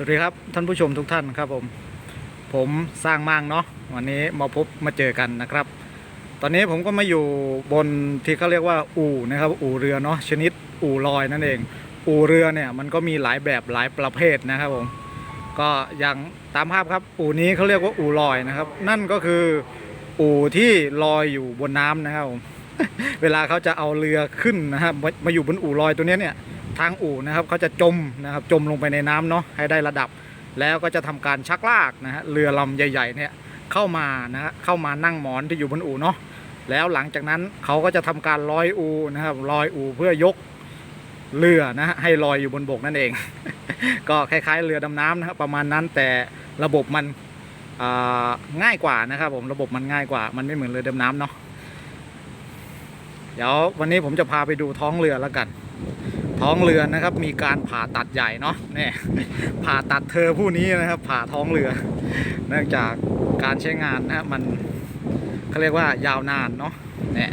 สวัสดีครับท่านผู้ชมทุกท่านครับผมผมสร้างมั่งเนาะวันนี้มาพบมาเจอกันนะครับ ตอนนี้ผมก็มาอยู่บนที่เขาเรียกว่าอู่นะครับอู่เรือเนาะชนิดอู่ลอยนั่นเอง อู่เรือเนี่ยมันก็มีหลายแบบหลายประเภทนะครับผมก็อย่างตามภาพครับอู่นี้เขาเรียกว่าอู่ลอยนะครับ นั่นก็คืออู่ที่ลอยอยู่บนน้ำนะครับผมเวลาเขาจะเอาเรือขึ้นนะครับมามาอยู่บนอู่ลอยตัวนี้เนี่ย ทางอู่นะครับเขาจะจมนะครับจมลงไปในน้ำเนาะให้ได้ระดับ แล้วก็จะทำการชักลากนะฮะเรือลำใหญ่ๆเนี่ยเข้ามานะฮะเข้ามานั่งหมอนที่อยู่บนอู่เนาะแล้วหลังจากนั้นเขาก็จะทำการลอยอูนะครับลอยอูเพื่อยกเรือนะฮะให้ลอยอยู่บนบกนั่นเอง ก็คล้ายๆ เรือดำน้ำนะครับประมาณนั้นแต่ระบบมันง่ายกว่านะครับผมระบบมันง่ายกว่า มันไม่เหมือนเรือดำน้ำเนาะเดี๋ยววันนี้ผมจะพาไปดูท้องเรือแล้วกัน ท้องเรือนะครับ มีการผ่าตัดใหญ่เนาะเนี่ยผ่าตัดเธอผู้นี้นะครับ ผ่าท้องเรือ เนื่องจากการใช้งานนะมันเขาเรียกว่ายาวนานเนาะเนี่ย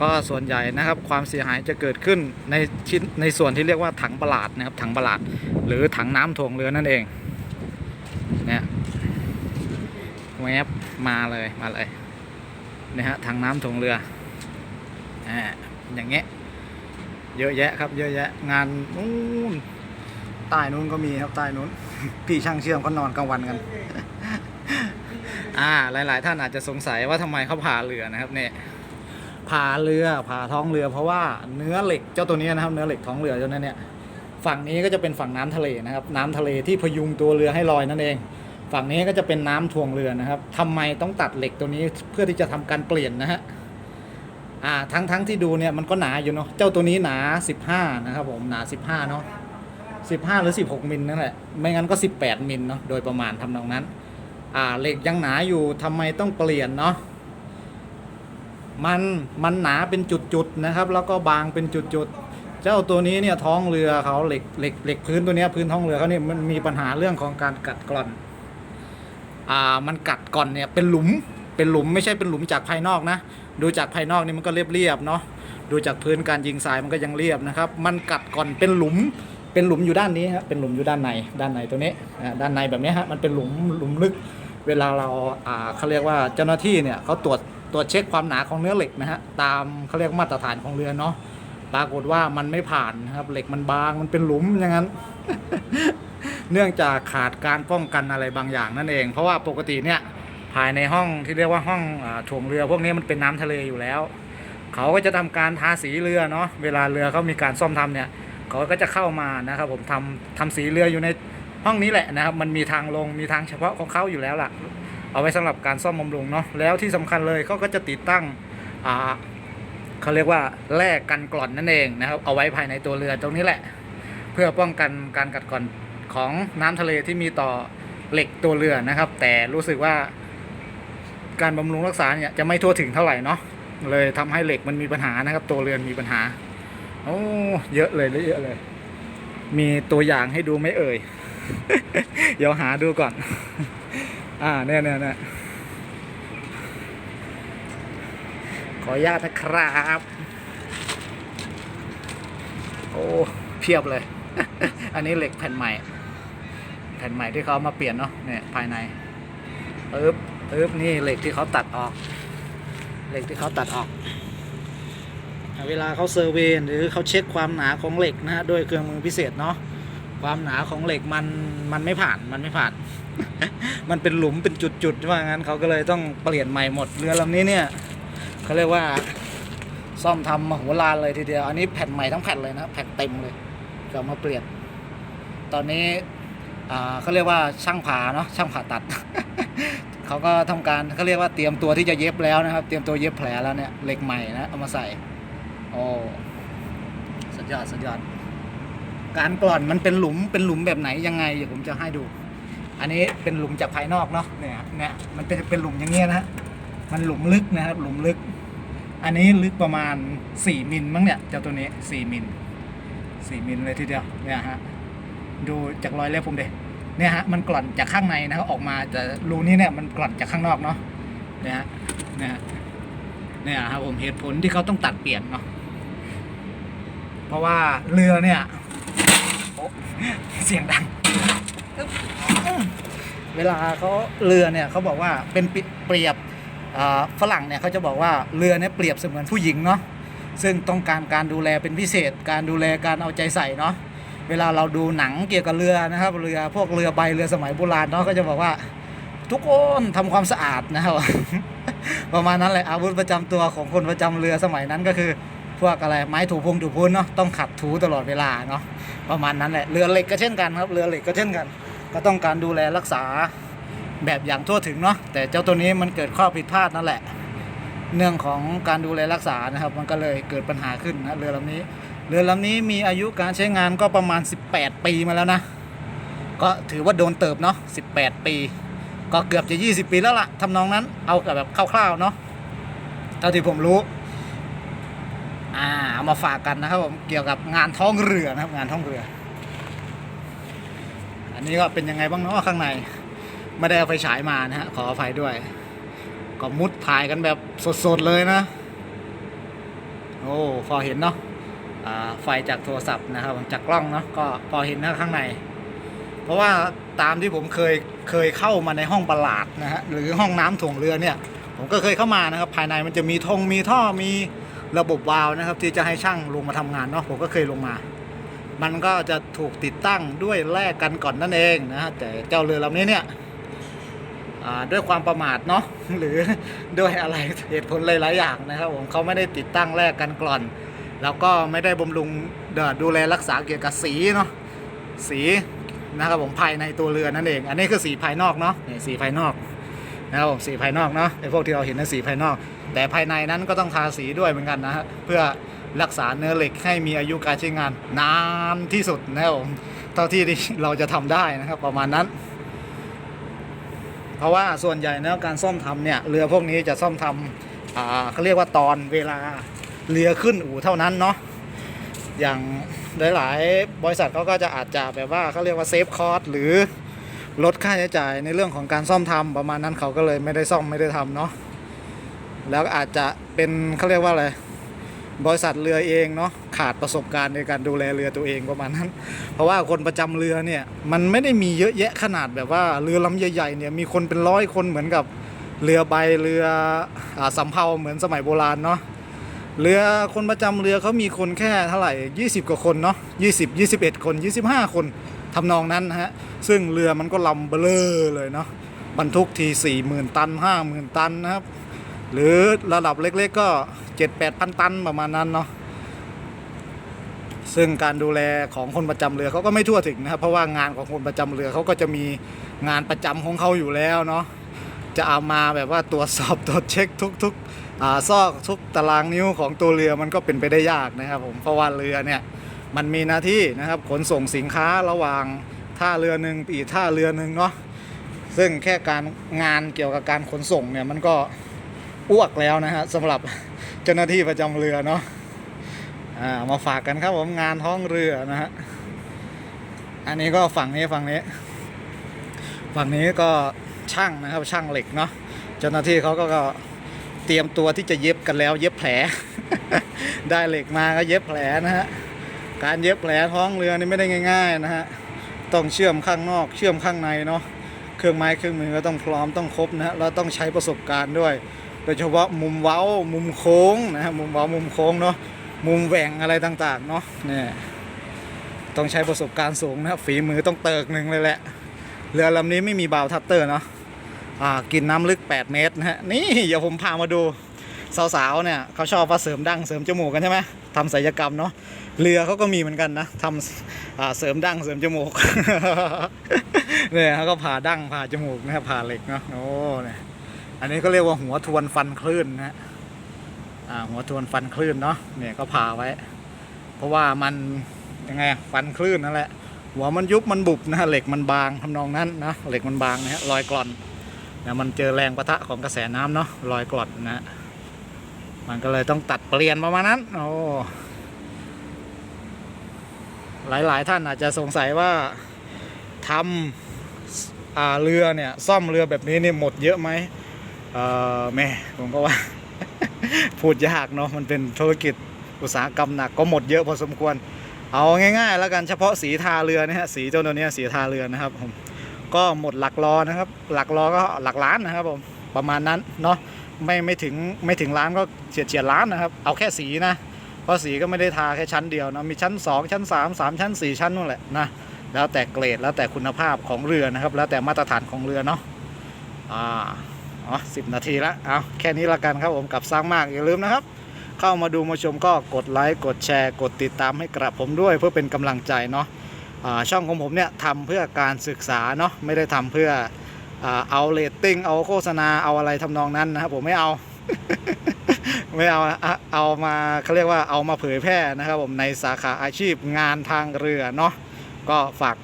ก็ส่วนใหญ่นะครับความเสียหายจะเกิดขึ้นในชิ้นในส่วนที่เรียกว่าถังประหลาดนะครับถังประหลาด หรือถังน้ำถ่วงเรือนั่นเองเนี่ยแวบมาเลยมาเลยนี่ยฮะถังน้ำถ่วงเรืออ่าอย่างเงี้ย เยอะแยะครับ เยอะแยะ งานนู้นใต้นู้นก็มีครับใต้นู้น พี่ช่างเชื่อมก็นอนกลางวันกัน อ่า หลาย ๆ ท่านอาจจะสงสัยว่าทำไมเขาผ่าเรือนะครับเนี่ยผ่าเรือผ่าท้องเรือ เพราะว่าเนื้อเหล็กเจ้าตัวนี้นะครับ เนื้อเหล็กท้องเรือเจ้านั้นเนี่ยฝั่งนี้ก็จะเป็นฝั่งน้ำทะเลนะครับ น้ำทะเลที่พยุงตัวเรือให้ลอยนั่นเอง ฝั่งนี้ก็จะเป็นน้ำถ่วงเรือนะครับทำไมต้องตัดเหล็กตัวนี้เพื่อที่จะทำการเปลี่ยนนะฮะ อ่าทั้งทั้งที่ดูเนี่ยมันก็หนาอยู่เนาะเจ้าตัวนี้หนา 15 นะครับผมหนา 15 เนาะ15 หรือ 16มิลนั่นแหละไม่งั้นก็ 18มิลเนาะโดยประมาณทำนองนั้นอ่าเหล็กยังหนาอยู่ทำไมต้องเปลี่ยนเนาะมันมันหนาเป็นจุดๆนะครับ แล้วก็บางเป็นจุดๆเจ้าตัวนี้เนี่ยท้องเรือเขาเหล็กเหล็กเหล็กพื้นตัวนี้พื้นท้องเรือเขาเนี่ยมันมีปัญหาเรื่องของการกัดกร่อนอ่ามันกัดก่อนเนี่ยเป็นหลุม เป็นหลุมไม่ใช่เป็นหลุมจากภายนอกนะ ดูจากภายนอกนี่มันก็เรียบเรียบๆเนาะดูจากพื้นการยิงทรายมันก็ยังเรียบนะครับ มันกัดก่อนเป็นหลุมเป็นหลุมอยู่ด้านนี้ครับเป็นหลุมอยู่ด้านในด้านในตัวนี้ด้านในแบบนี้ฮะมันเป็นหลุมหลุมลึก เวลาเราอ่าเขาเรียกว่าเจ้าหน้าที่เนี่ยเขาตรวจตรวจเช็คความหนาของเนื้อเหล็กนะฮะตามเขาเรียกมาตรฐานของเรือเนาะปรากฏว่ามันไม่ผ่านนะครับเหล็กมันบางมันเป็นหลุมอย่างนั้น เนื่องจากขาดการป้องกันอะไรบางอย่างนั่นเอง เพราะว่าปกติเนี่ย ภายในห้องที่เรียกว่าห้องอถ่วงเรือ พวกนี้มันเป็นน้ำทะเลอยู่แล้ว เขาก็จะทำการทาสีเรือเนาะเวลาเรือเขามีการซ่อมทำเนี่ยเขาก็จะเข้ามานะครับผมทำทำสีเรืออยู่ในห้องนี้แหละนะครับ มันมีทางลงมีทางเฉพาะของเขาอยู่แล้วล่ะ เอาไว้สำหรับการซ่อมบำรุงเนาะแล้วที่สำคัญเลยเขาก็จะติดตั้งอ่าเขาเรียกว่าแร่กันกร่อนนั่นเองนะครับ เอาไว้ภายในตัวเรือตรงนี้แหละ เพื่อป้องกันการกัดกร่อนของน้ำทะเลที่มีต่อเหล็กตัวเรือนะครับ แต่รู้สึกว่า การบำรุงรักษาเนี่ยจะไม่ทั่วถึงเท่าไหร่เนาะเลยทำให้เหล็กมันมีปัญหานะครับ ตัวเรือนมีปัญหาโอ้เยอะเลยเยอะเลย มีตัวอย่างให้ดูไม่เอ่ย เดี๋ยวหาดูก่อน อ่าเนี่ยเนี่ยเนี่ยขออนุญาตนะครับ โอ้เพียบเลย อันนี้เหล็กแผ่นใหม่ แผ่นใหม่ที่เขาเอามาเปลี่ยนเนาะเนี่ยภายในปึ๊บ ปึ๊บนี่เหล็กที่เขาตัดออก เหล็กที่เขาตัดออก เวลาเขาเซอร์เวยหรือเขาเช็คความหนาของเหล็กนะฮะด้วยเครื่องมือพิเศษเนาะความหนาของเหล็กมันมันไม่ผ่านมันไม่ผ่าน มันเป็นหลุมเป็นจุดๆว่างั้นเขาก็เลยต้องเปลี่ยนใหม่หมดเรือลำนี้เนี่ยเขาเรียกว่าซ่อมทำมโหฬารเลยทีเดียวอันนี้แผ่นใหม่ทั้งแผ่นเลยนะแผ่นเต็มเลยจะมาเปลี่ยน ตอนนี้เขาเรียกว่าช่างผ่าเนาะช่างผ่าตัด เขาก็ทำการเขาเรียกว่าเตรียมตัวที่จะเย็บแล้วนะครับ เตรียมตัวเย็บแผลแล้วเนี่ยเหล็กใหม่นะเอามาใส่โอ้สุดยอดสุดยอดการกร่อนมันเป็นหลุมเป็นหลุมแบบไหนยังไงเดี๋ยวผมจะให้ดู อันนี้เป็นหลุมจากภายนอกเนาะเนี่ยเนี่ยมันเป็นเป็นหลุมอย่างเงี้ยนะมันหลุมลึกนะครับ หลุมลึก อันนี้ลึกประมาณ 4มิลมั้งเนี่ยเจ้าตัวนี้ 4มิล4มิลเลยทีเดียวเนี่ยฮะดูจากรอยเล็บผมเด็ เนี่ยฮะมันกร่อนจากข้างในนะครับออกมาแต่รูนี้เนี่ยมันกร่อนจากข้างนอกเนาะเนี่ยฮะเนี่ยฮะเนี่ยครับผมเหตุผลที่เขาต้องตัดเปลี่ยนเนาะเพราะว่าเรือเนี่ยเสียงดัง เวลาเขาเรือเนี่ยเขาบอกว่าเป็นเปรียบฝรั่งเนี่ยเขาจะบอกว่าเรือเนี่ยเปรียบเสมือนผู้หญิงเนาะซึ่งต้องการการดูแลเป็นพิเศษ การดูแลการเอาใจใส่เนาะ เวลาเราดูหนังเกี่ยวกับเรือนะครับ เรือพวกเรือใบเรือสมัยโบราณเนาะก็จะบอกว่า ทุกคนทำความสะอาดนะครับ ประมาณนั้นแหละอาวุธประจำตัวของคนประจำเรือสมัยนั้นก็คือ พวกอะไรไม้ถูพงถูพื้นเนาะต้องขัดถูตลอดเวลาเนาะประมาณนั้นแหละเรือเหล็กก็เช่นกันครับเรือเหล็กก็เช่นกัน ก็ต้องการดูแลรักษาแบบอย่างทั่วถึงเนาะแต่เจ้าตัวนี้มันเกิดข้อผิดพลาดนั่นแหละ เนื่องของการดูแลรักษานะครับ มันก็เลยเกิดปัญหาขึ้นนะเรือลำนี้ เรือลำนี้มีอายุการใช้งานก็ประมาณ 18 ปีมาแล้วนะ ก็ถือว่าโดนเติบเนาะ 18 ปี ก็เกือบจะ 20 ปีแล้วล่ะทำนองนั้น เอาแบบคร่าวๆเนาะ เท่าที่ผมรู้ อ่าเอามาฝากกันนะครับผมเกี่ยวกับงานท้องเรือนะครับงานท้องเรือ อันนี้ก็เป็นยังไงบ้างเนาะข้างใน ไม่ได้เอาไฟฉายมานะฮะขออภัยด้วย ก็มุดถ่ายกันแบบสดๆเลยนะ โอ้พอเห็นเนาะ ไฟจากโทรศัพท์นะครับจากกล้องเนาะก็พอเห็นนะข้างใน เพราะว่าตามที่ผมเคยเคยเข้ามาในห้องประหลาดนะฮะหรือห้องน้ำถ่วงเรือเนี่ย ผมก็เคยเข้ามานะครับภายในมันจะมีธงมีท่อมีระบบวาล์วนะครับ ที่จะให้ช่างลงมาทำงานเนาะผมก็เคยลงมา มันก็จะถูกติดตั้งด้วยแลกกันก่อนนั่นเองนะฮะแต่เจ้าเรือลำนี้เนี่ยด้วยความประมาทเนาะหรือด้วยอะไรเหตุผลหลายๆอย่างนะครับ ผมเขาไม่ได้ติดตั้งแลกกันก่อน แล้วก็ไม่ได้บำรุงดูแลรักษาเกี่ยวกับสีเนาะสีนะครับผมภายในตัวเรือนั่นเอง อันนี้คือสีภายนอกเนาะนี่สีภายนอกนะครับผมสีภายนอกเนาะไอ้พวกที่เราเห็นในนสีภายนอก แต่ภายในนั้นก็ต้องทาสีด้วยเหมือนกันนะฮะเพื่อรักษาเนื้อเหล็กให้มีอายุการใช้งานนานที่สุดนะครับผมเท่าที่เราจะทำได้นะครับประมาณนั้น เพราะว่าส่วนใหญ่นะการซ่อมทำเนี่ยเรือพวกนี้จะซ่อมทำอ่าเขาเรียกว่าตอนเวลา เรือขึ้นอู่เท่านั้นเนาะอย่างหลาย ๆ บริษัทเขาก็จะอาจจะแบบว่าเขาเรียกว่าเซฟคอร์สหรือลดค่าใช้จ่ายในเรื่องของการซ่อมทำประมาณนั้นเขาก็เลยไม่ได้ซ่อมไม่ได้ทำเนาะแล้วอาจจะเป็นเขาเรียกว่าอะไรบริษัทเรือเองเนาะขาดประสบการณ์ในการดูแลเรือตัวเองประมาณนั้น เพราะว่าคนประจำเรือเนี่ยมันไม่ได้มีเยอะแยะขนาดแบบว่าเรือลำใหญ่ๆเนี่ยมีคนเป็นร้อยคนเหมือนกับเรือใบเรืออสำเภาเหมือนสมัยโบราณเนาะ เรือคนประจำเรือเขามีคนแค่เท่าไหร่ 20 กว่าคนเนาะ20 21 คน 25 คนทำนองนั้นนะฮะ ซึ่งเรือมันก็ลำเบลอเลยเนาะบรรทุกที 40,000 ตัน 50,000 ตันนะครับ หรือระดับเล็กๆก็ 7-8พันตันประมาณนั้นเนาะซึ่งการดูแลของคนประจำเรือเขาก็ไม่ทั่วถึงนะครับ เพราะว่างานของคนประจำเรือเขาก็จะมีงานประจำของเขาอยู่แล้วเนาะ จะเอามาแบบว่าตรวจสอบตรวจเช็คทุกๆซอกทุกตารางนิ้วของตัวเรือมันก็เป็นไปได้ยากนะครับผมเพราะว่าเรือเนี่ยมันมีหน้าที่นะครับขนส่งสินค้าระหว่างท่าเรือหนึ่งปีท่าเรือหนึ่งเนาะซึ่งแค่การงานเกี่ยวกับการขนส่งเนี่ยมันก็อ้วกแล้วนะฮะสำหรับเจ้าหน้าที่ประจำเรือเนาะามาฝากกันครับผมงานท้องเรือนะฮะอันนี้ก็ฝั่งนี้ฝั่งนี้ ฝั่งนี้ก็ ช่างนะครับ ช่างเหล็กเนาะเจ้าหน้าที่เขาก็เตรียมตัวที่จะเย็บกันแล้ว เย็บแผล ได้เหล็กมาก็เย็บแผลนะฮะการเย็บแผลท้องเรือนี่ไม่ได้ง่าย ๆนะฮะต้องเชื่อมข้างนอก เชื่อมข้างในเนาะเครื่องไม้เครื่องมือก็ต้องพร้อมต้องครบนะฮะแล้วต้องใช้ประสบการณ์ด้วย โดยเฉพาะมุมเว้ามุมโค้งนะฮะมุมเว้ามุมโค้งเนาะมุมแหว่งอะไรต่างๆเนาะเนี่ยต้องใช้ประสบการณ์สูงนะฝีมือต้องเติกหนึ่งเลยแหละ เรือลำนี้ไม่มีบาวทัตเตอร์เนาะ กินน้ำลึก 8 เมตรนะฮะนี่เดี๋ยวผมพามาดูสาวๆเนี่ยเขาชอบว่าเสริมดั้งเสริมจมูกกันใช่ไหมทำศัลยกรรมเนาะเรือเขาก็มีเหมือนกันนะทำอ่าเสริมดั้งเสริมจมูกเนี่ยเขาก็ผ่าดั้งผ่าจมูกนะผ่าเหล็กเนาะโอ้เนี่ยอันนี้ก็เรียกว่าหัวทวนฟันคลื่นนะฮะอ่าหัวทวนฟันคลื่นเนาะเนี่ยก็ผ่าไว้ เพราะว่ามันยังไงฟันคลื่นนั่นแหละหัวมันยุบมันบุบนะเหล็กมันบางทำนองนั้นนะเหล็กมันบางนะฮะรอยกร่อน นะมันเจอแรงประทะของกระแสน้ำเนาะรอยกร่อนะ มันก็เลยต้องตัดเปลี่ยนประมาณนั้นโอ้หลายๆท่านอาจจะสงสัยว่าทำาเรือเนี่ยซ่อมเรือแบบนี้นี่หมดเยอะไหมเออแม่ผมก็ว่า พูดยากเนาะมันเป็นธุรกิจอุตสาหกรรมหนักก็หมดเยอะพอสมควร เอาง่ายๆ แล้วกันเฉพาะสีทาเรือเนะฮะสีเจ้าตัวนี้สีทาเรือนะครับผม ก็หมดหลักล้อนะครับ หลักล้อก็หลักล้านนะครับผมประมาณนั้นเนาะไม่ไม่ถึงไม่ถึงล้านก็เฉียดเฉียดล้านนะครับ เอาแค่สีนะ เพราะสีก็ไม่ได้ทาแค่ชั้นเดียวนะมีชั้น 2 ชั้น 3 3 ชั้น 4 ชั้นนู่นแหละนะแล้วแต่เกรดแล้วแต่คุณภาพของเรือนะครับ แล้วแต่มาตรฐานของเรือเนาะอ่าอ๋อสินาทีละเอาแค่นี้ละกันครับผมกับสร้างมากอย่าลืมนะครับ เข้ามาดูมาชมก็กดไลค์กดแชร์ กดติดตามให้กระผมด้วยเพื่อเป็นกำลังใจเนาะ ช่องของผมเนี่ยทำเพื่อการศึกษาเนาะไม่ได้ทำเพื่ออเอาเรตติ้งเอาโฆษณาเอาอะไรทำนองนั้นนะครับผมไม่เอาไม่เอาเอามาเขาเรียกว่าเอามาเผยแพร่นะครับผมในสาขาอาชีพงานทางเรือเนาะก็ฝาก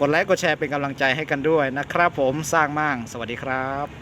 กดไลค์กดแชร์เป็นกำลังใจให้กันด้วยนะครับผมสร้างมั่งสวัสดีครับ